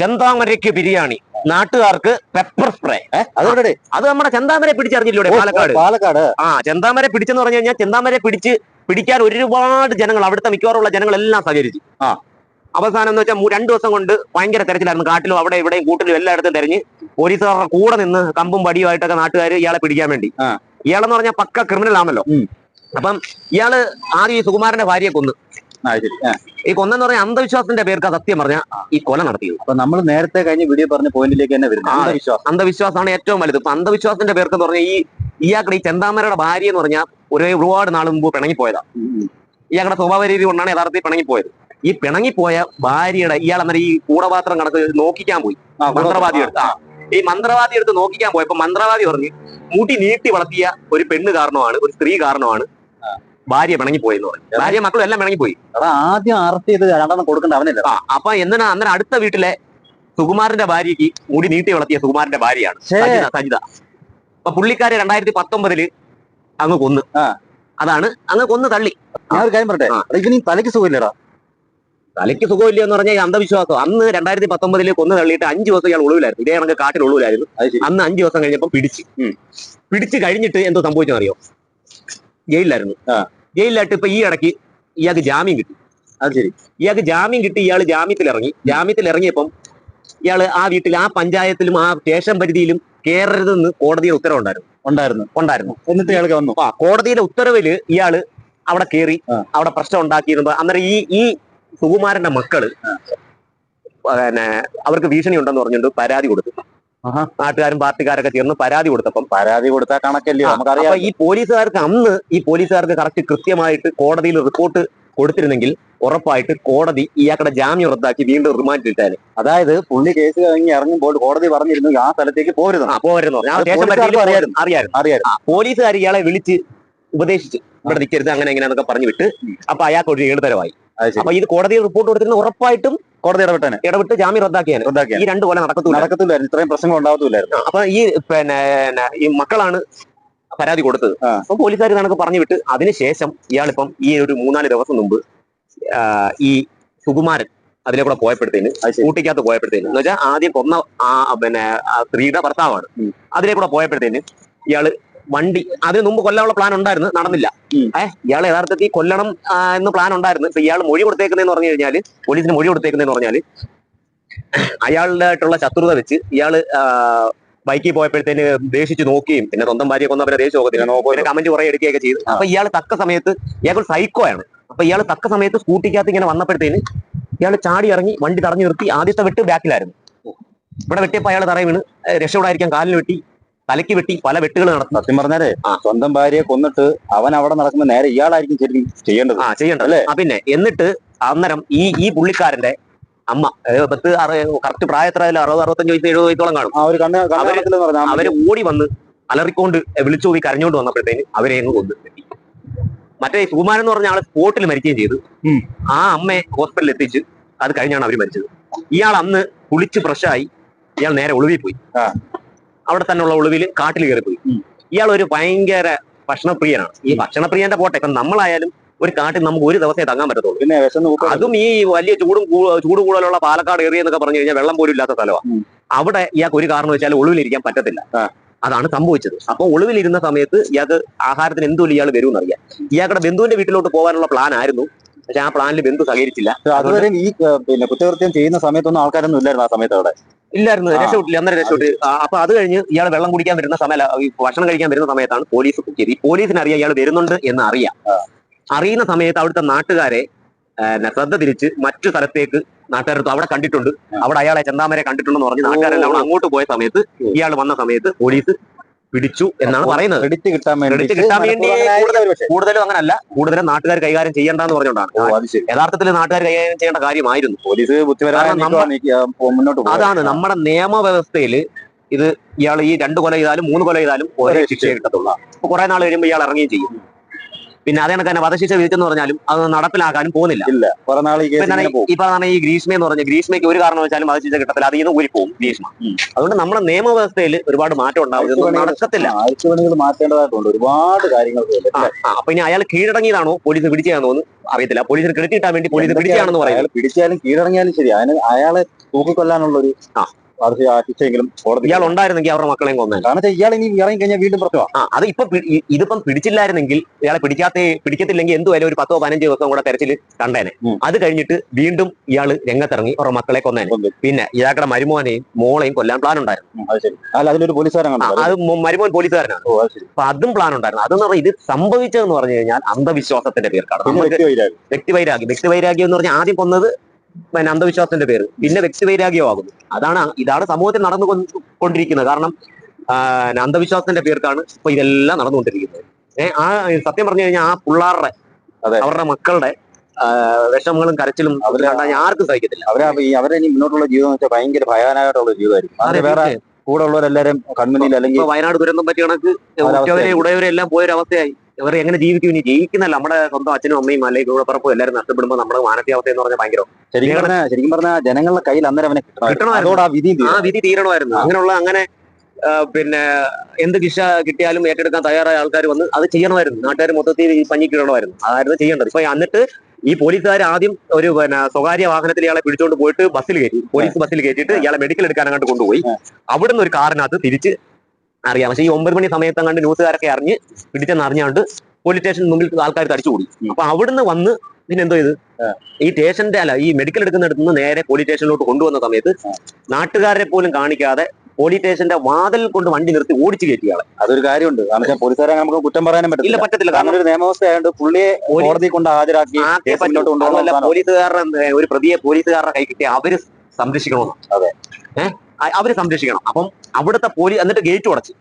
ചെന്താമരയ്ക്ക് ബിരിയാണി. നാട്ടുകാർക്ക് pepper spray അതോടെ അത് നമ്മുടെ ചെന്താമരെ പിടിച്ചറിഞ്ഞില്ലേ പാലക്കാട്? പാലക്കാട്. ആ ചെന്താമരെ പിടിച്ചെന്ന് പറഞ്ഞു കഴിഞ്ഞാൽ ചെന്താമരെ പിടിച്ച് പിടിക്കാൻ ഒരുപാട് ജനങ്ങൾ അവിടുത്തെ മിക്കവാറുള്ള ജനങ്ങളെല്ലാം സഹകരിച്ചു. ആ. അവസാനം എന്ന് വെച്ചാൽ രണ്ടു ദിവസം കൊണ്ട് ഭയങ്കര തെരച്ചിലായിരുന്നു കാട്ടിലും അവിടെ ഇവിടെയും കൂട്ടിലും എല്ലായിടത്തും തെരഞ്ഞ് പോലീസുകാരുടെ കൂടെ നിന്ന് കമ്പും പടിയുമായിട്ടൊക്കെ നാട്ടുകാർ ഇയാളെ പിടിക്കാൻ വേണ്ടി. ഇയാളെന്ന് പറഞ്ഞാൽ പക്ക ക്രിമിനൽ ആണല്ലോ. അപ്പം ഇയാൾ ആദ്യം ഈ സുകുമാരന്റെ ഭാര്യയെ കൊന്നു. ആ കൊന്ന എന്ന് പറഞ്ഞ അന്ധവിശ്വാസത്തിന്റെ പേർക്ക് സത്യം പറഞ്ഞ ഈ കൊല നടത്തിയത്. അപ്പൊ നമ്മൾ നേരത്തെ കഴിഞ്ഞ വീഡിയോ പറഞ്ഞ പോയിന്റിലേക്ക് തന്നെ വരുന്നത് അന്ധവിശ്വാസം. അന്ധവിശ്വാസമാണ് ഏറ്റവും വലുത്. ഇപ്പൊ അന്ധവിശ്വാസത്തിന്റെ പേർക്ക് എന്ന് പറഞ്ഞാൽ ഈ ഇയാളുടെ ഈ ചെന്താമരയുടെ ഭാര്യ എന്ന് പറഞ്ഞാൽ ഒരു ഒരുപാട് നാൾ മുമ്പ് പിണങ്ങിപ്പോയതാ. ഇയാളുടെ സ്വഭാവ രീതി കൊണ്ടാണ് യഥാർത്ഥത്തിൽ പിണങ്ങിപ്പോയത്. ഈ പിണങ്ങിപ്പോയ ഭാര്യയുടെ ഇയാൾ അന്നേരം ഈ കൂടപാത്രം കണക്ക് നോക്കിക്കാൻ പോയി. മന്ത്രവാദി എടുത്ത്. ഈ മന്ത്രവാദി എടുത്ത് നോക്കിക്കാൻ പോയപ്പോ മന്ത്രവാദി പറഞ്ഞ് മുടി നീട്ടി വളർത്തിയ ഒരു പെണ്ണ് കാരണമാണ് ഒരു സ്ത്രീ കാരണമാണ് ഭാര്യ പിണങ്ങിപ്പോയെന്ന് പറഞ്ഞു. ഭാര്യ മക്കളും എല്ലാം പിണങ്ങിപ്പോയി ആദ്യം അറസ്റ്റ് ചെയ്ത് രണ്ടെണ്ണം കൊടുക്കേണ്ട അവനല്ല. ആ അപ്പൊ എന്തിനാ അന്നേരം അടുത്ത വീട്ടിലെ സുകുമാരന്റെ ഭാര്യയ്ക്ക് മുടി നീട്ടി വളർത്തിയ സുകുമാരന്റെ ഭാര്യയാണ്. സജിത അപ്പൊ പുള്ളിക്കാരെ രണ്ടായിരത്തി പത്തൊമ്പതിൽ അങ്ങ് കൊന്ന്. അതാണ് അങ്ങ് കൊന്ന് തള്ളി. ഞാൻ ഒരു കാര്യം പറയട്ടെ? ഇവന് തലയ്ക്ക് സുഖമില്ലടാ. തലയ്ക്ക് സുഖമില്ല എന്ന് പറഞ്ഞാൽ ഈ അന്ധവിശ്വാസം. അന്ന് രണ്ടായിരത്തി പത്തൊമ്പതിൽ കൊന്നു തള്ളിയിട്ട് അഞ്ചു ദിവസം ഇയാൾ ഒളിവിലായിരുന്നു. ഇതേ കണക്ക് കാട്ടിൽ ഒളിവിലായിരുന്നു. അന്ന് അഞ്ചു ദിവസം കഴിഞ്ഞപ്പോൾ പിടിച്ച്. പിടിച്ചു കഴിഞ്ഞിട്ട് എന്തോ സംഭവിച്ചെന്നറിയോ? ജയിലിലായിരുന്നു. ജയിലിലായിട്ട് ഇപ്പൊ ഈ ഇടയ്ക്ക് ഇയാൾക്ക് ജാമ്യം കിട്ടി. അത് ശരി. ഇയാൾക്ക് ജാമ്യം കിട്ടി ഇയാൾ ജാമ്യത്തിൽ ഇറങ്ങി ജാമ്യത്തിൽ ഇറങ്ങിയപ്പം ഇയാൾ ആ വീട്ടിൽ ആ പഞ്ചായത്തിലും ആ സ്റ്റേഷൻ പരിധിയിലും കയറരുതെന്ന് കോടതിയുടെ ഉത്തരവുണ്ടായിരുന്നു. ഉണ്ടായിരുന്നു. ഉണ്ടായിരുന്നു. എന്നിട്ട് ഇയാൾക്ക് വന്നു? ആ കോടതിയുടെ ഉത്തരവിൽ ഇയാൾ അവിടെ കയറി അവിടെ പ്രശ്നം ഉണ്ടാക്കിയിരുന്നു അന്നേരം ഈ ഈ സുകുമാരന്റെ മക്കൾ പിന്നെ അവർക്ക് ഭീഷണി ഉണ്ടെന്ന് പറഞ്ഞുകൊണ്ട് പരാതി കൊടുത്തു. നാട്ടുകാരും പാർട്ടിക്കാരൊക്കെ ചേർന്ന് പരാതി കൊടുത്തപ്പം പരാതി കൊടുത്താൽ കണക്കല്ലേ നമുക്കറിയാം. ഈ പോലീസുകാർക്ക് അന്ന് ഈ പോലീസുകാർക്ക് കറക്റ്റ് കൃത്യമായിട്ട് കോടതിയിൽ റിപ്പോർട്ട് കൊടുത്തിരുന്നെങ്കിൽ ഉറപ്പായിട്ട് കോടതി ഇയാളുടെ ജാമ്യം റദ്ദാക്കി വീണ്ടും റിമാൻഡ് ഇട്ടാൽ. അതായത് പുള്ളി കേസ് കഴിഞ്ഞ് ഇറങ്ങുമ്പോൾ കോടതി പറഞ്ഞിരുന്നു ആ സ്ഥലത്തേക്ക് പോരുന്നു. ആ പോരുന്നു. പോലീസുകാർ ഇയാളെ വിളിച്ച് ഉപദേശിച്ചു ഇവിടെ നിൽക്കരുത് അങ്ങനെ എങ്ങനെയാന്നൊക്കെ പറഞ്ഞു വിട്ട് അപ്പൊ അയാൾക്ക് ഒരു ഏഴുതരമായി അപ്പൊ ഇത് കോടതിയിൽ റിപ്പോർട്ട് കൊടുത്തിരുന്ന ഉറപ്പായിട്ടും കോടതി ഇടപെട്ടെ ഇടപെട്ട് ജാമ്യം റദ്ദാക്കിയാണ്. റദ്ദാക്കിയാണ്. ഈ രണ്ട് കൊല്ലം നടക്കത്തില്ല നടക്കത്തില്ലായിരുന്നു ഇത്രയും പ്രശ്നങ്ങൾ ഉണ്ടാവത്തില്ലായിരുന്നു അപ്പൊ ഈ പിന്നെ ഈ മക്കളാണ് പരാതി കൊടുത്തത്. അപ്പൊ പോലീസുകാർ കണക്ക് പറഞ്ഞു വിട്ട് അതിനുശേഷം ഇയാളിപ്പം ഈ ഒരു മൂന്നാൽ ദിവസം മുമ്പ് ഈ സുകുമാരൻ അതിലെ കൂടെ പോയപ്പോഴത്തേന് ഊട്ടിക്കകത്ത് പോയപ്പോഴത്തേന് എന്ന് വെച്ചാൽ ആദ്യം കൊന്ന ആ പിന്നെ സ്ത്രീയുടെ ഭർത്താവാണ്. അതിലെ കൂടെ പോയപ്പോഴത്തേന് ഇയാൾ വണ്ടി. അതിന് മുമ്പ് കൊല്ലാനുള്ള പ്ലാൻ ഉണ്ടായിരുന്നു. നടന്നില്ല. ഏഹ് ഇയാൾ യഥാർത്ഥത്തിൽ കൊല്ലണം എന്ന് പ്ലാൻ ഉണ്ടായിരുന്നു. ഇപ്പൊ ഇയാൾ മൊഴി കൊടുത്തേക്കുന്നതെന്ന് പറഞ്ഞു കഴിഞ്ഞാൽ പോലീസിന് മൊഴി കൊടുത്തേക്കുന്നതെന്ന് പറഞ്ഞാൽ അയാളുടെ ആയിട്ടുള്ള ശത്രുത വെച്ച് ഇയാൾ ബൈക്കിൽ പോയപ്പോഴത്തേന് ദേഷിച്ച് നോക്കുകയും പിന്നെ സ്വന്തം ഭാര്യ കൊന്നവരെ ദേഷ്യം നോക്കത്തില്ല കമന്റ് കുറെ എടുക്കുകയൊക്കെ ചെയ്തു. അപ്പൊ ഇയാൾ തക്ക സമയത്ത് ഇയാൾ സൈക്കോ ആണ്. അപ്പൊ ഇയാൾ തക്ക സമയത്ത് സ്കൂട്ടിക്കകത്ത് ഇങ്ങനെ വന്നപ്പോഴത്തേന് ഇയാൾ ചാടി ഇറങ്ങി വണ്ടി തടഞ്ഞു നിർത്തി ആദ്യത്തെ വെട്ട് ബാക്കിലായിരുന്നു ഇവിടെ വെട്ടിയപ്പോ അയാൾ തറയിൽ വീണ് രക്ഷപ്പെടാതിരിക്കാൻ കാലിന് വെട്ടി. തലയ്ക്ക് വെട്ടി പല വെട്ടുകൾ നടത്തും. സത്യം പറഞ്ഞാലേ സ്വന്തം ഭാര്യയെ കൊന്നിട്ട് അവൻ അവിടെ നടക്കുമ്പോ നേരെ ഇയാളായിരിക്കും ശരിക്കും ചെയ്യേണ്ടത്. ആ ചെയ്യണ്ട അല്ലേ? പിന്നെ എന്നിട്ട് അന്നേരം ഈ ഈ പുള്ളിക്കാരന്റെ അമ്മ പത്ത് കറക്റ്റ് പ്രായത്തിലായാലും അറുപത് അറുപത്തഞ്ച് വയസ്സ് എഴുപത് വയസ്സോളം കാണും. ആ ഒരു കണ്ണ് പറഞ്ഞ അവർ ഓടി വന്ന് അലറിക്കൊണ്ട് വിളിച്ചു പോയി കരഞ്ഞോണ്ട് വന്നപ്പോഴത്തേന് അവരെ അങ്ങ് കൊന്നു. മറ്റേ സുകുമാരൻ എന്ന് പറഞ്ഞ ആൾ സ്പോട്ടിൽ മരിക്കുകയും ചെയ്തു. ആ അമ്മയെ ഹോസ്പിറ്റലിൽ എത്തിച്ച് അത് കഴിഞ്ഞാണ് അവർ മരിച്ചത്. ഇയാൾ അന്ന് കുളിച്ച് ഫ്രഷായി ഇയാൾ നേരെ ഒളിവിൽ പോയി. അവിടെ തന്നെയുള്ള ഒളിവിൽ കാട്ടിൽ കയറിപ്പോയി പോയി. ഇയാൾ ഒരു ഭയങ്കര ഭക്ഷണപ്രിയനാണ്. ഈ ഭക്ഷണപ്രിയന്റെ പോട്ടെ ഇപ്പൊ നമ്മളായാലും ഒരു കാട്ടിൽ നമുക്ക് ഒരു ദിവസമേ തങ്ങാൻ പറ്റത്തുള്ളൂ. പിന്നെ അതും ഈ വലിയ ചൂടും ചൂട് കൂടുതലുള്ള പാലക്കാട് ഏറിയ എന്നൊക്കെ പറഞ്ഞു കഴിഞ്ഞാൽ വെള്ളം പോലും ഇല്ലാത്ത സ്ഥലമാണ് അവിടെ ഇയാൾക്ക് ഒരു കാരണം വെച്ചാൽ ഒളിവിലിരിക്കാൻ പറ്റത്തില്ല. അതാണ് സംഭവിച്ചത്. അപ്പൊ ഒളിവിലിരുന്ന സമയത്ത് ഇയാൾക്ക് ആഹാരത്തിന് എന്തുമില്ല ഇയാൾ വരും എന്നറിയാം ഇയാളുടെ ബന്ധുവിന്റെ വീട്ടിലോട്ട് പോകാനുള്ള പ്ലാൻ ആയിരുന്നു. പക്ഷെ ആ പ്ലാനിൽ ബന്ധു സഹകരിച്ചില്ല. അതുവരെ ഈ പിന്നെ കുറ്റകൃത്യം ചെയ്യുന്ന സമയത്തൊന്നും ആൾക്കാരൊന്നും ഇല്ലായിരുന്നു ആ സമയത്ത് അവിടെ. ഇല്ലായിരുന്നു. രക്ഷപ്പെട്ടില്ല. അന്നേരം രക്ഷപ്പെട്ട്. അപ്പൊ അത് കഴിഞ്ഞ് ഇയാൾ വെള്ളം കുടിക്കാൻ വരുന്ന സമയം ഭക്ഷണം കഴിക്കാൻ വരുന്ന സമയത്താണ് പോലീസ് ചെയ്ത് ഈ പോലീസിന് അറിയാം ഇയാൾ വരുന്നുണ്ട് എന്ന് അറിയാം. അറിയുന്ന സമയത്ത് അവിടുത്തെ നാട്ടുകാരെ ശ്രദ്ധ തിരിച്ച് മറ്റു സ്ഥലത്തേക്ക് നാട്ടുകാരത്ത് അവിടെ കണ്ടിട്ടുണ്ട്. അവിടെ അയാളെ ചെന്താമരെ കണ്ടിട്ടുണ്ടെന്ന് പറഞ്ഞ് നാട്ടുകാരെല്ലാം അങ്ങോട്ട് പോയ സമയത്ത് ഇയാൾ വന്ന സമയത്ത് പോലീസ് പിടിച്ചു എന്നാണ് പറയുന്നത്. ക്രെഡിറ്റ് കിട്ടാൻ Credit കിട്ടാൻ വേണ്ടി കൂടുതലും അങ്ങനല്ല കൂടുതലും നാട്ടുകാർ കൈകാര്യം ചെയ്യേണ്ടെന്ന് പറഞ്ഞുകൊണ്ടാണ്. യഥാർത്ഥത്തിൽ നാട്ടുകാർ കൈകാര്യം ചെയ്യേണ്ട കാര്യമായിരുന്നു. പോലീസ് മുന്നോട്ട്. അതാണ് നമ്മുടെ നിയമവ്യവസ്ഥയിൽ ഇത് ഇയാൾ ഈ രണ്ട് കൊല ചെയ്താലും മൂന്ന് കൊല ചെയ്താലും ഒരേ ശിക്ഷ കിട്ടത്തുള്ളൂ. അപ്പൊ കുറെ നാൾ കഴിയുമ്പോൾ ഇയാൾ ഇറങ്ങുകയും ചെയ്യും. പിന്നെ അതേ കണക്ക് തന്നെ വധശിക്ഷ വിധിച്ചെന്ന് പറഞ്ഞാലും അത് നടപ്പിലാക്കാനും പോകുന്നില്ല. ഈ ഇപ്പൊ പറഞ്ഞ ഈ ഗ്രീഷ്മ എന്ന് പറഞ്ഞ ഗ്രീഷ്മയ്ക്ക് ഒരു കാരണം വെച്ചാലും വധശിക്ഷ കിട്ടത്തില്ല. അതിൽ നിന്ന് ഊരി പോകും ഗ്രീഷ്മ അതുകൊണ്ട് നമ്മുടെ നിയമവ്യവസ്ഥയിൽ ഒരുപാട് മാറ്റം ഉണ്ടാവും. നടക്കത്തില്ല. മാറ്റേണ്ടതായിട്ടുണ്ട്. ഒരുപാട് കാര്യങ്ങൾ അപ്പൊ ഇനി അയാൾ കീഴടങ്ങിയതാണോ പോലീസ് പിടിച്ചതാണോ എന്ന് അറിയത്തില്ല. പോലീസിന് ക്രെഡിറ്റ് കിട്ടാൻ വേണ്ടി പോലീസ് പിടിച്ചാണെന്ന് അയാൾ പിടിച്ചാലും കീഴടങ്ങിയാലും ശരി. അതിന് അയാളെ തൂക്കിക്കൊല്ലാനുള്ള ഒരു ആ. അത് ആ ശിക്ഷയെങ്കിലും കോടതി ഇയാൾ ഉണ്ടായിരുന്നെങ്കിൽ അവരുടെ മക്കളെയും കൊന്നേ കാരണം വെച്ചാൽ ഇയാൾ ഇനി ഇറങ്ങി കഴിഞ്ഞാൽ വീണ്ടും പ്രശ്നമാണ് ആ അത് ഇപ്പൊ ഇതിപ്പം പിടിച്ചില്ലായിരുന്നെങ്കിൽ ഇയാളെ പിടിക്കാത്ത പിടിക്കത്തില്ലെങ്കിൽ എന്തുവരെ ഒരു പത്തോ പതിനഞ്ചോ ദിവസം കൂടെ തെരച്ചിൽ കണ്ടേനെ. അത് കഴിഞ്ഞിട്ട് വീണ്ടും ഇയാൾ രംഗത്തിറങ്ങി അവരുടെ മക്കളെ കൊന്നേനെ. കൊന്നു. പിന്നെ ഇയാളുടെ മരുമോനെയും മോളെയും കൊല്ലാൻ പ്ലാൻ ഉണ്ടായിരുന്നു. അത് അല്ല അതിലൊരു പോലീസുകാരൻ അത് മരുമോൻ പോലീസുകാരനാണ്. അപ്പൊ അതും പ്ലാൻ ഉണ്ടായിരുന്നു. അതെന്ന് പറഞ്ഞാൽ ഇത് സംഭവിച്ചതെന്ന് പറഞ്ഞു കഴിഞ്ഞാൽ അന്ധവിശ്വാസത്തിന്റെ പേർക്കാണ്. വ്യക്തിവൈരാഗ്യം. വ്യക്തിവൈരാഗ്യം എന്ന് പറഞ്ഞാൽ ആദ്യം കൊന്നത് പിന്നെ അന്ധവിശ്വാസത്തിന്റെ പേര് പിന്നെ വ്യക്തിവൈരാഗ്യമാകുന്നു അതാണ് ഇതാണ് സമൂഹത്തിൽ നടന്നു കൊണ്ടിരിക്കുന്നത്. കാരണം അന്ധവിശ്വാസത്തിന്റെ പേർക്കാണ് ഇപ്പൊ ഇതെല്ലാം നടന്നുകൊണ്ടിരിക്കുന്നത്. ഏഹ് ആ സത്യം പറഞ്ഞു കഴിഞ്ഞാൽ ആ പുള്ളാരുടെ. അവരുടെ മക്കളുടെ വിഷമങ്ങളും കരച്ചിലും അവർ കണ്ടാൽ ആർക്കും സഹിക്കത്തില്ല. അവരെ അവരെ ഇനി മുന്നോട്ടുള്ള ജീവിതം വെച്ചാൽ ഭയങ്കര ഭയാനകമായിട്ടുള്ള ജീവിതമായിരിക്കും. അതിന് വേറെ. കൂടെ ഉള്ളവരെല്ലാരും കൺമുന്നിൽ അല്ലെങ്കിൽ വയനാട് ദുരന്തം പറ്റിയ കണക്ക് ഉടയവരെല്ലാം പോയൊരവസ്ഥയായി. ഇവർ എങ്ങനെ ജീവിക്കും? ഇനി ജീവിക്കുന്നല്ല നമ്മുടെ സ്വന്തം അച്ഛനും അമ്മയും അല്ലെങ്കിൽ കൂടപ്പുറപ്പും എല്ലാവരും നഷ്ടപ്പെടുമ്പോൾ നമ്മുടെ മാനസികാവസ്ഥ എന്ന് പറഞ്ഞാൽ ഭയങ്കര. ശരിക്കും പറഞ്ഞ ശരിക്കും പറഞ്ഞ ജനങ്ങളുടെ കയ്യിൽ അന്നേരം അവനെ കിട്ടണം കിട്ടണമായിരുന്നു. ആ വിധി ആ വിധി തീരണമായിരുന്നു. അങ്ങനെയുള്ള അങ്ങനെ പിന്നെ എന്ത് ശിക്ഷ കിട്ടിയാലും ഏറ്റെടുക്കാൻ തയ്യാറായ ആൾക്കാർ വന്ന് അത് ചെയ്യണമായിരുന്നു. നാട്ടുകാർ മൊത്തത്തിൽ ഈ പഞ്ഞി കിടണമായിരുന്നു അതായിരുന്നു ചെയ്യേണ്ടത്. ഇപ്പൊ എന്നിട്ട് ഈ പോലീസുകാർ ആദ്യം ഒരു പിന്നെ സ്വകാര്യ വാഹനത്തിൽ ഇയാളെ പിടിച്ചോണ്ട് പോയിട്ട് ബസ്സിൽ കയറ്റി. പോലീസ് ബസ്സിൽ കയറ്റിയിട്ട് ഇയാളെ മെഡിക്കൽ എടുക്കാൻ അങ്ങോട്ട് കൊണ്ടുപോയി. അവിടുന്ന് ഒരു കാറിനകത്ത് തിരിച്ച് അറിയാം. പക്ഷേ ഈ ഒമ്പത് മണി സമയത്ത് അങ്ങാണ്ട് ന്യൂസുകാരൊക്കെ അറിഞ്ഞ് പിടിച്ചെന്ന് അറിഞ്ഞാണ്ട് പോലീസ് സ്റ്റേഷൻ മുമ്പിൽ ആൾക്കാർ തടിച്ചുകൂടി. അപ്പൊ അവിടുന്ന് വന്ന് പിന്നെ എന്തോ ഇത് ഈ സ്റ്റേഷന്റെ അല്ല ഈ മെഡിക്കൽ എടുക്കുന്നിടത്ത് നിന്ന് നേരെ പോലീസ് സ്റ്റേഷനിലോട്ട് കൊണ്ടുവന്ന സമയത്ത് നാട്ടുകാരെ പോലും കാണിക്കാതെ പോലീസ് സ്റ്റേഷന്റെ വാതിൽ കൊണ്ട് വണ്ടി നിർത്തി ഓടിച്ചു കയറ്റിയാളെ അതൊരു കാര്യമുണ്ട്. കാരണം പോലീസുകാരെ നമുക്ക് കുറ്റം പറയാനും പറ്റില്ല പറ്റത്തില്ല. കാരണം ഒരു ആയതുകൊണ്ട് പുള്ളിയെ കോടതി കൊണ്ട് ഹാജരാക്കി പോലീസുകാരുടെ ഒരു പ്രതിയെ പോലീസുകാരുടെ കൈ കിട്ടിയ അവർ സംരക്ഷിക്കണമെന്ന്. അതെ. ഏഹ് അവർ സംരക്ഷിക്കണം. അപ്പം അവിടുത്തെ പോലീസ് എന്നിട്ട് ഗേറ്റ് ഉടച്ചു.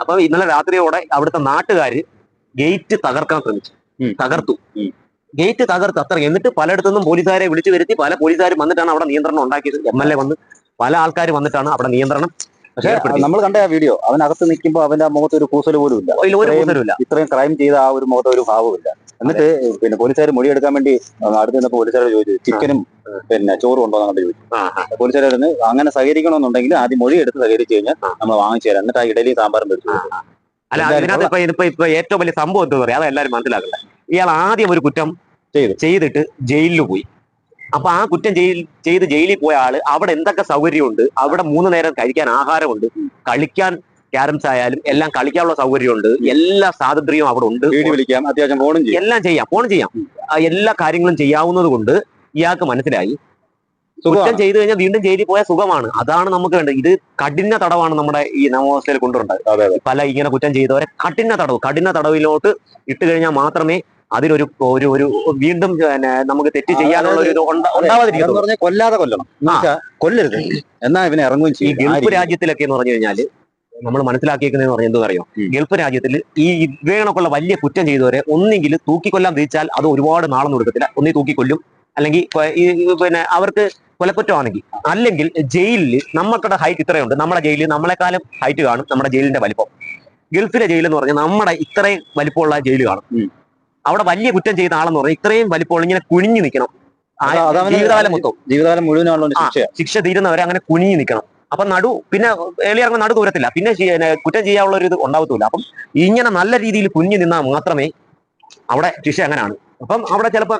അപ്പൊ ഇന്നലെ രാത്രിയോടെ അവിടുത്തെ നാട്ടുകാര് ഗേറ്റ് തകർക്കാൻ ശ്രമിച്ചു. തകർത്തു. ഗേറ്റ് തകർത്ത് അത്ര. എന്നിട്ട് പലയിടത്തുനിന്നും പോലീസുകാരെ വിളിച്ചു വരുത്തി പല പോലീസുകാരും വന്നിട്ടാണ് അവിടെ നിയന്ത്രണം ഉണ്ടാക്കിയത്. എം എൽ എ വന്ന് പല ആൾക്കാർ വന്നിട്ടാണ് അവിടെ നിയന്ത്രണം പക്ഷേ നമ്മൾ കണ്ട ആ വീഡിയോ. അവനകത്ത് നിൽക്കുമ്പോൾ അവന്റെ മുഖത്ത് ഒരു കൂസൽ പോലും ഇല്ല. ഒരു ഇത്രയും- ക്രൈം ചെയ്ത ആ ഒരു മുഖത്ത് ഒരു ഭാവമില്ല എന്നിട്ട് പിന്നെ പോലീസുകാർ മൊഴിയെടുക്കാൻ വേണ്ടി അടുത്ത് നിന്നപ്പോൾ പോലീസുകാരോട് ചോദിച്ചു ചിക്കനും പിന്നെ ചോറ് കൊണ്ടുപോകാൻ ചോദിച്ചു. പോലീസുകാരുന്ന് അങ്ങനെ സഹകരിക്കണമെന്നുണ്ടെങ്കിൽ ആദ്യം മൊഴി എടുത്ത് സഹകരിച്ചു കഴിഞ്ഞാൽ. നമ്മൾ വാങ്ങിച്ചു തരാം. എന്നിട്ട് ആ ഇഡലി സാമ്പാറും മേടിച്ചു അല്ല അതിനകത്ത് ഇപ്പൊ ഇതിപ്പോ ഇപ്പൊ ഏറ്റവും വലിയ സംഭവം എന്താ പറയാ. അതെല്ലാരും മനസ്സിലാക്കണ്ടേ. ഇയാൾ ആദ്യം ഒരു കുറ്റം ചെയ്തു. ചെയ്തിട്ട് ജയിലിൽ പോയി. അപ്പൊ ആ കുറ്റം ജയിൽ ചെയ്ത് ജയിലിൽ പോയ ആൾ അവിടെ എന്തൊക്കെ സൗകര്യമുണ്ട്? അവിടെ മൂന്ന് നേരം കഴിക്കാൻ ആഹാരമുണ്ട്. കളിക്കാൻ ക്യാരംസ് ആയാലും എല്ലാം കളിക്കാനുള്ള സൗകര്യമുണ്ട്. എല്ലാ സ്വാതന്ത്ര്യവും അവിടെ ഉണ്ട്. വിളിക്കാം. അത്യാവശ്യം ഫോണും എല്ലാം ചെയ്യാം. ഫോൺ ചെയ്യാം. എല്ലാ കാര്യങ്ങളും ചെയ്യാവുന്നത് കൊണ്ട് ഇയാൾക്ക് മനസ്സിലായി. കുറ്റം ചെയ്തു കഴിഞ്ഞാൽ വീണ്ടും ജയിലിൽ പോയാൽ സുഖമാണ്. അതാണ് നമുക്ക് വേണ്ടത്. ഇത് കഠിന തടവാണ് നമ്മുടെ ഈ നവോവസ്ഥയിൽ കൊണ്ടുവരേണ്ടത്. പല ഇങ്ങനെ കുറ്റം ചെയ്തവരെ കഠിന തടവ് കഠിന തടവിലോട്ട് ഇട്ട് കഴിഞ്ഞാൽ മാത്രമേ അതിലൊരു ഒരു ഒരു വീണ്ടും നമുക്ക് തെറ്റ് ചെയ്യാനുള്ള ഒരു ഉണ്ടാവാതിരിക്കും കൊല്ലാതെ കൊല്ലണം. കൊല്ലരുത്. എന്നാ ഇവനെ ഇറങ്ങുകയും ചെയ്യും. ഗൾഫ് രാജ്യത്തിലൊക്കെ എന്ന് പറഞ്ഞു കഴിഞ്ഞാൽ നമ്മൾ മനസ്സിലാക്കിയേക്കുന്നതെന്ന് പറഞ്ഞാൽ എന്തറിയോ. ഗൾഫ് രാജ്യത്തിൽ ഈ ഇതേണക്കുള്ള വലിയ കുറ്റം ചെയ്തവരെ ഒന്നെങ്കിൽ തൂക്കിക്കൊല്ലാൻ തിരിച്ചാൽ അത് ഒരുപാട് നാളൊന്നും എടുക്കത്തില്ല. ഒന്നീ തൂക്കിക്കൊല്ലും. അല്ലെങ്കിൽ പിന്നെ അവർക്ക് കൊലക്കുറ്റമാണെങ്കിൽ അല്ലെങ്കിൽ ജയിലിൽ നമുക്കുടെ ഹൈറ്റ് ഇത്രയുണ്ട്. നമ്മുടെ ജയിലിൽ നമ്മളെക്കാളും ഹൈറ്റ് കാണും നമ്മുടെ ജയിലിന്റെ വലിപ്പം. ഗൾഫിലെ ജയിൽ എന്ന് പറഞ്ഞാൽ നമ്മുടെ ഇത്രയും വലിപ്പമുള്ള ജയിൽ കാണും. അവിടെ വലിയ കുറ്റം ചെയ്ത ആളെന്ന് പറഞ്ഞാൽ ഇത്രയും വലിപ്പമുള്ള ഇങ്ങനെ കുനിഞ്ഞു നിൽക്കണം. ജീവിതകാലം മൊത്തം. ജീവിതകാലം മുഴുവൻ. ശിക്ഷ. തീരുന്നവരെ അങ്ങനെ കുനിഞ്ഞു നിൽക്കണം. അപ്പൊ നടു പിന്നെ എളിയിറങ്ങുന്ന നടു ദൂരത്തില്ല പിന്നെ പിന്നെ കുറ്റം ചെയ്യാനുള്ള ഒരു ഇത് ഉണ്ടാവത്തില്ല അപ്പം ഇങ്ങനെ നല്ല രീതിയിൽ കുഞ്ഞു നിന്നാൽ മാത്രമേ അവിടെ ശിക്ഷ അങ്ങനെയാണ്. അപ്പം അവിടെ ചിലപ്പോൾ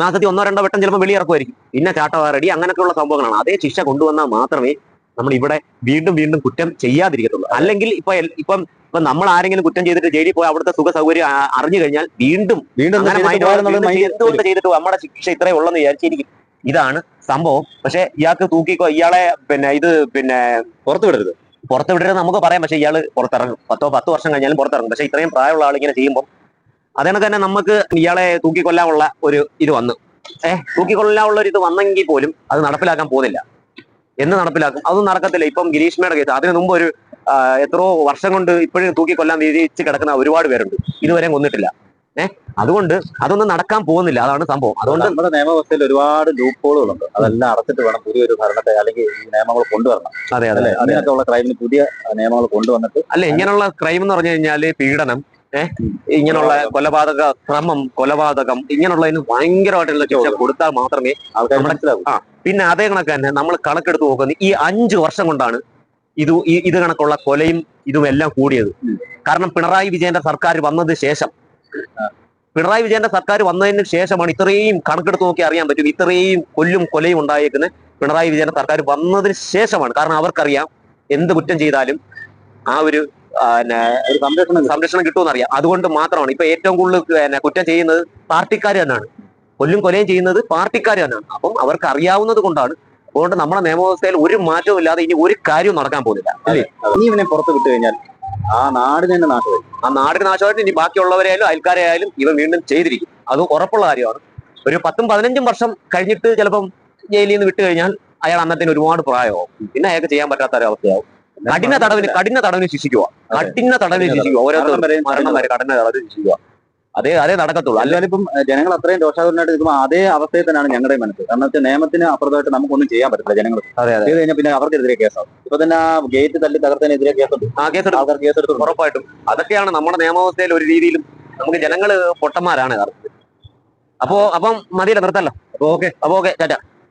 മാസത്തിൽ ഒന്നോ രണ്ടോ വട്ടം ചിലപ്പോൾ വെളിയിറക്കുമായിരിക്കും. പിന്നെ ചാട്ടവാറടി അങ്ങനെയൊക്കെയുള്ള സംഭവങ്ങളാണ്. അതേ ശിക്ഷ കൊണ്ടുവന്നാൽ മാത്രമേ നമ്മൾ ഇവിടെ വീണ്ടും വീണ്ടും കുറ്റം ചെയ്യാതിരിക്കത്തുള്ളൂ. അല്ലെങ്കിൽ ഇപ്പൊ ഇപ്പം ഇപ്പൊ നമ്മൾ ആരെങ്കിലും കുറ്റം ചെയ്തിട്ട് ജയിലിൽ പോയി അവിടുത്തെ സുഖ സൗകര്യം അറിഞ്ഞു കഴിഞ്ഞാൽ വീണ്ടും വീണ്ടും എന്തുകൊണ്ട് ചെയ്തിട്ട് നമ്മുടെ ശിക്ഷ ഇത്രേ ഉള്ളെന്ന് വിചാരിച്ചിരിക്കും. ഇതാണ് സംഭവം. പക്ഷെ ഇയാൾക്ക് തൂക്കിക്കോ ഇയാളെ പിന്നെ ഇത് പിന്നെ പുറത്തു വിടരുത്. പുറത്തു വിടരുത് നമുക്ക് പറയാം. പക്ഷെ ഇയാൾ പുറത്തിറങ്ങും. പത്തോ പത്ത് വർഷം കഴിഞ്ഞാലും പുറത്തിറങ്ങും. പക്ഷെ ഇത്രയും പ്രായമുള്ള ആൾ ഇങ്ങനെ ചെയ്യുമ്പോൾ അതേണക്ക് തന്നെ നമുക്ക് ഇയാളെ തൂക്കിക്കൊല്ലാനുള്ള ഒരു ഇത് വന്നു. ഏഹ് തൂക്കിക്കൊല്ലാനുള്ള ഒരു ഇത് വന്നെങ്കിൽ പോലും അത് നടപ്പിലാക്കാൻ പോകുന്നില്ല. എന്ന് നടപ്പിലാക്കും? അതൊന്നും നടക്കത്തില്ല. ഇപ്പം ഗിരീഷ്മയുടെ കേസ്. അതിനു മുമ്പ് ഒരു എത്രയോ വർഷം കൊണ്ട് ഇപ്പോഴും തൂക്കിക്കൊല്ലാൻ വിധിച്ച് കിടക്കുന്ന ഒരുപാട് പേരുണ്ട്. ഇതുവരെയും കൊന്നിട്ടില്ല. ഏഹ് അതുകൊണ്ട് അതൊന്നും നടക്കാൻ പോകുന്നില്ല. അതാണ് സംഭവം. അതുകൊണ്ട് നമ്മുടെ നിയമവ്യവസ്ഥയിൽ ഒരുപാട് ലൂപ്പോളുകളുണ്ട് അതെല്ലാം അടച്ചിട്ട് വേണം പുതിയൊരു ഭരണത്തെ അല്ലെങ്കിൽ നിയമങ്ങൾ കൊണ്ടുവരണം. അതെ അതെ. അതിനൊക്കെ ഉള്ള ക്രൈമിന് പുതിയ നിയമങ്ങൾ കൊണ്ടുവന്നിട്ട് അല്ലെ ഇങ്ങനെയുള്ള ക്രൈം എന്ന് പറഞ്ഞു കഴിഞ്ഞാൽ പീഡനം ഇങ്ങനെയുള്ള കൊലപാതക. ശ്രമം കൊലപാതകം ഇങ്ങനെയുള്ളതിന് ഭയങ്കരമായിട്ടുള്ള ശിക്ഷ കൊടുത്താൽ മാത്രമേ പിന്നെ അതേ കണക്ക് തന്നെ നമ്മൾ കണക്കെടുത്ത് നോക്കുന്നത് ഈ അഞ്ചു വർഷം കൊണ്ടാണ് ഇത് ഇത് കണക്കുള്ള കൊലയും ഇതും എല്ലാം കൂടിയത് കാരണം പിണറായി വിജയന്റെ സർക്കാർ വന്നതിന് ശേഷം. പിണറായി വിജയന്റെ സർക്കാർ വന്നതിന് ശേഷമാണ് ഇത്രയും കണക്കെടുത്ത് നോക്കി അറിയാൻ പറ്റും. ഇത്രയും കൊല്ലും കൊലയും ഉണ്ടായേക്കുന്നത് പിണറായി വിജയന്റെ സർക്കാർ വന്നതിന് ശേഷമാണ്. കാരണം അവർക്കറിയാം എന്ത് കുറ്റം ചെയ്താലും ആ ഒരു സംരക്ഷണം ഒരു സംരക്ഷണം കിട്ടുമെന്ന് അറിയാം അതുകൊണ്ട് മാത്രമാണ് ഇപ്പൊ ഏറ്റവും കൂടുതൽ പിന്നെ കുറ്റം ചെയ്യുന്നത് പാർട്ടിക്കാർ തന്നെയാണ്. കൊല്ലും കൊലയും ചെയ്യുന്നത് പാർട്ടിക്കാർ തന്നെയാണ്. അപ്പം അവർക്ക് അറിയാവുന്നത് കൊണ്ടാണ്. അതുകൊണ്ട് നമ്മുടെ നിയമവ്യവസ്ഥയിൽ ഒരു മാറ്റവും ഇല്ലാതെ ഇനി ഒരു കാര്യവും നടക്കാൻ പോകുന്നില്ല. അല്ലേ? ഇനി ഇവനെ പുറത്ത് വിട്ടു കഴിഞ്ഞാൽ ആ നാടിന് തന്നെ നാശമായി ആ നാടിന് നാശമായിട്ട് ഇനി ബാക്കിയുള്ളവരെയായാലും അയൽക്കാരെ ആയാലും ഇവ വീണ്ടും ചെയ്തിരിക്കും. അത് ഉറപ്പുള്ള കാര്യമാണ്. ഒരു പത്തും പതിനഞ്ചും വർഷം കഴിഞ്ഞിട്ട് ചിലപ്പം ജയിലിൽ നിന്ന് വിട്ടു കഴിഞ്ഞാൽ അയാൾ അന്നത്തിന് ഒരുപാട് പ്രായമാവും. പിന്നെ അയാൾക്ക് ചെയ്യാൻ പറ്റാത്ത ഒരു അവസ്ഥയാവും. കഠിന തടവിന് കഠിന തടവിന് ശിക്ഷിക്കുക. കഠിന തടവിന് ശിക്ഷിക്കുക. മരണം വരെ കഠിന തടവിന് ശിക്ഷിക്കുക. അതേ അതേ നടക്കത്തുള്ളൂ. അല്ല അല്ലാതെ ഇപ്പം ജനങ്ങൾ അത്രയും ദോഷാകുലനായിട്ട് നിൽക്കുമ്പോൾ അതേ അവസ്ഥയിൽ തന്നെയാണ് ഞങ്ങളുടെ മനസ്സ്. കാരണം വെച്ചാൽ നിയമത്തിന് അപ്പുറത്തായിട്ട് നമുക്കൊന്നും ചെയ്യാൻ പറ്റില്ല ജനങ്ങൾ. ചെയ്ത് കഴിഞ്ഞാൽ പിന്നെ അവർക്കെതിരെ കേസാവും. ഇപ്പൊ തന്നെ ആ ഗേറ്റ് തല്ലി തകർത്തതിനെതിരെ കേസുണ്ട്. ആ കേസ് ആൾക്കാർ കേസെടുത്തു ഉറപ്പായിട്ടും. അതൊക്കെയാണ് നമ്മുടെ നിയമവ്യവസ്ഥയിൽ ഒരു രീതിയിലും നമുക്ക് ജനങ്ങൾ പൊട്ടന്മാരാണ്. അപ്പോ അപ്പം മതിയല്ലോ നിർത്തല്ലോ. അപ്പൊ ഓക്കെ. അപ്പൊ ഓക്കെ ടാറ്റ.